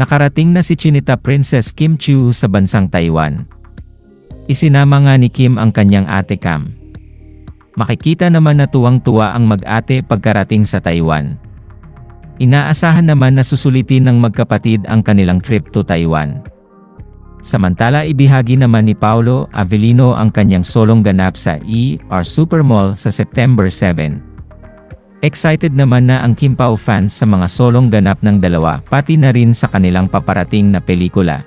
Nakarating na si Chinita Princess Kim Chiu sa bansang Taiwan. Isinama nga ni Kim ang kanyang ate Cam. Makikita naman na tuwang-tuwa ang mag-ate pagkarating sa Taiwan. Inaasahan naman na susulitin ng magkapatid ang kanilang trip to Taiwan. Samantala ibihagi naman ni Paulo Avellino ang kanyang solong ganap sa ER Supermall sa September 7. Excited naman na ang Kim Pao fans sa mga solong ganap ng dalawa pati na rin sa kanilang paparating na pelikula.